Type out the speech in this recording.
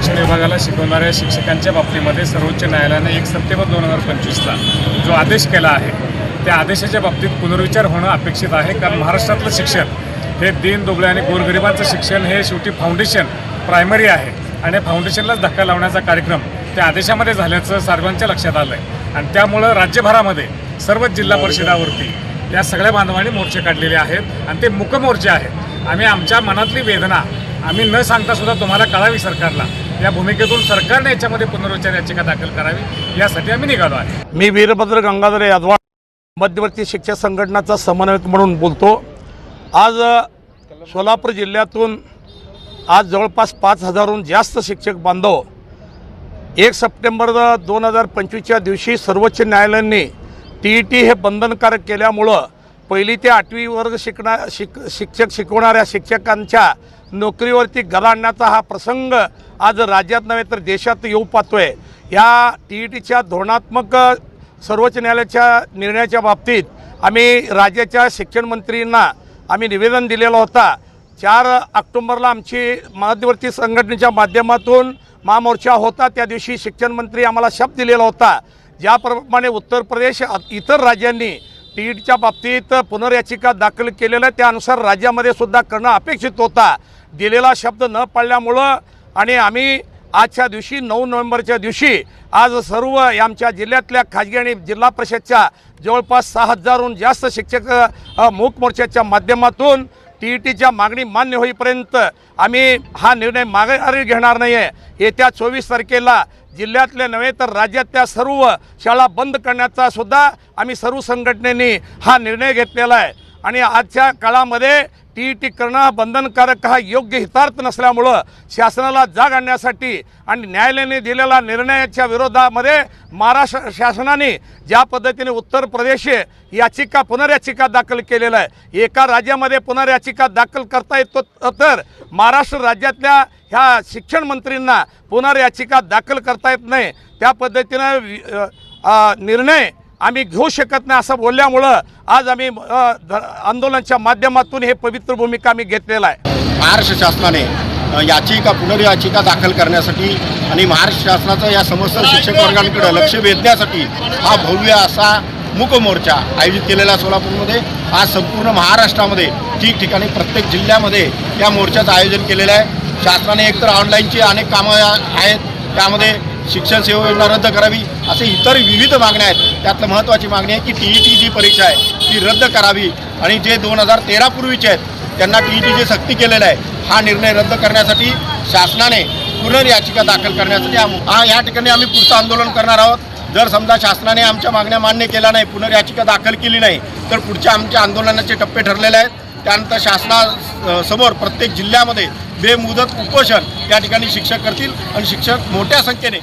शिक्षण विभागाला शिकवणाऱ्या शिक्षकांच्या बाबतीमध्ये सर्वोच्च न्यायालयाने एक सप्टेंबर दोन हजार पंचवीसला जो आदेश केला आहे त्या आदेशाच्या बाबतीत पुनर्विचार होणं अपेक्षित आहे. कारण महाराष्ट्रातलं शिक्षण हे दीन दुबळे आणि गोरगरिबांचं शिक्षण हे शेवटी फाउंडेशन प्रायमरी आहे. आणि फाउंडेशनलाच धक्का लावण्याचा कार्यक्रम त्या आदेशामध्ये झाल्याचं सर्वांच्या लक्षात आलं आहे आणि त्यामुळं राज्यभरामध्ये सर्वच जिल्हा परिषदावरती या सगळ्या बांधवांनी मोर्चे काढलेले आहेत आणि ते मुकमोर्चे आहेत. आम्ही आमच्या मनातली वेदना आम्ही न सांगता सुद्धा तुम्हाला कळावी सरकारला. या भूमिकेतून सरकारने याच्यामध्ये पुनर्विचार याचिका दाखल करावी यासाठी आम्ही निघालो आहे. मी वीरभद्र गंगाधर यादवा मध्यवर्ती शिक्षक संघटनाचा समन्वयक म्हणून बोलतो. आज सोलापूर जिल्ह्यातून आज जवळपास पाच हजारहून जास्त शिक्षक बांधव एक सप्टेंबर दोन हजार पंचवीसच्या दिवशी सर्वोच्च न्यायालयाने टी ई टी हे बंधनकारक केल्यामुळं पहिली ते आठवी वर्ग शिकणा शिक शिक्षक शिकवणाऱ्या शिक्षकांच्या नोकरीवरती गलाडण्याचा आणण्याचा हा प्रसंग आज राज्यात नव्हे तर देशात येऊ पाहतोय. या टी ई टीच्या धोरणात्मक सर्वोच्च न्यायालयाच्या निर्णयाच्या बाबतीत आम्ही राज्याच्या शिक्षण मंत्रींना आम्ही निवेदन दिलेला होता. चार ऑक्टोंबरला आमची मध्यवर्ती संघटनेच्या माध्यमातून महामोर्चा होता. त्या दिवशी शिक्षण मंत्री आम्हाला शब्द दिलेला होता. ज्याप्रमाणे उत्तर प्रदेश अ- इतर राज्यांनी टी टीईटीच्या बाबतीत पुनर्याचिका दाखल केलेल्या त्यानुसार राज्यामध्ये सुद्धा करणं अपेक्षित होता. दिलेला शब्द न पाळल्यामुळं आणि आम्ही आजच्या दिवशी नऊ नोव्हेंबरच्या दिवशी आज सर्व आमच्या जिल्ह्यातल्या खाजगी आणि जिल्हा परिषदच्या जवळपास सहा हजारहून जास्त शिक्षक मूक मोर्चाच्या माध्यमातून टी ई टीच्या मागणी मान्य होईपर्यंत आम्ही हा निर्णय माघारी घेणार नाही आहे येत्या चोवीस तारखेला जिल्ह्यातल्या नव्हे तर राज्यातल्या सर्व शाळा बंद करण्याचा सुद्धा आम्ही सर्व संघटनेनी हा निर्णय घेतलेला आहे. आणि आजच्या काळामध्ये टी ई टी करणं हा बंधनकारक हा योग्य हितार्थ नसल्यामुळं शासनाला जाग आणण्यासाठी आणि न्यायालयाने दिलेल्या निर्णयाच्या विरोधामध्ये महाराष्ट्र शासनाने ज्या पद्धतीने उत्तर प्रदेश याचिका पुनर्याचिका दाखल केलेलं आहे एका राज्यामध्ये पुनर्याचिका दाखल करता येतो तर महाराष्ट्र राज्यातल्या ह्या शिक्षण मंत्रींना पुनर्याचिका दाखल करता येत नाही. त्या पद्धतीनं निर्णय आम्ही घेऊ शकत नाही असं बोलल्यामुळं आज आम्ही आंदोलनाच्या माध्यमातून हे पवित्र भूमिका आम्ही घेतलेला आहे. महाराष्ट्र शासनाने याचिका पुनर्याचिका दाखल करण्यासाठी आणि महाराष्ट्र शासनाचं या समस्त शिक्षक वर्गांकडे लक्ष वेधण्यासाठी हा भव्य असा मूक मोर्चा आयोजित केलेला सोलापूरमध्ये. आज संपूर्ण महाराष्ट्रामध्ये ठिकठिकाणी प्रत्येक जिल्ह्यामध्ये या मोर्चाचं आयोजन केलेलं आहे. शासनाने एकतर ऑनलाईनची अनेक कामं आहेत त्यामध्ये शिक्षण सेवा योजना रद्द करावी असे इतर विविध मागण्या आहेत. त्यातलं महत्त्वाची मागणी आहे की टी ई टी जी परीक्षा आहे ती रद्द करावी. आणि जे दोन हजार तेरापूर्वीचे आहेत त्यांना टी ई टीची सक्ती केलेलं आहे. हा निर्णय रद्द करण्यासाठी शासनाने पुनर्याचिका दाखल करण्यासाठी हा या ठिकाणी आम्ही पुढचं आंदोलन करणार आहोत. जर समजा शासनाने आमच्या मागण्या मान्य केल्या नाही पुनर्याचिका दाखल केली नाही तर पुढच्या आमच्या आंदोलनाचे टप्पे ठरलेले आहेत. त्यानंतर शासना समोर प्रत्येक जिल्ह्यामध्ये बेमुदत उपोषण या ठिकाणी शिक्षक करतील. आणि शिक्षक मोठ्या संख्येने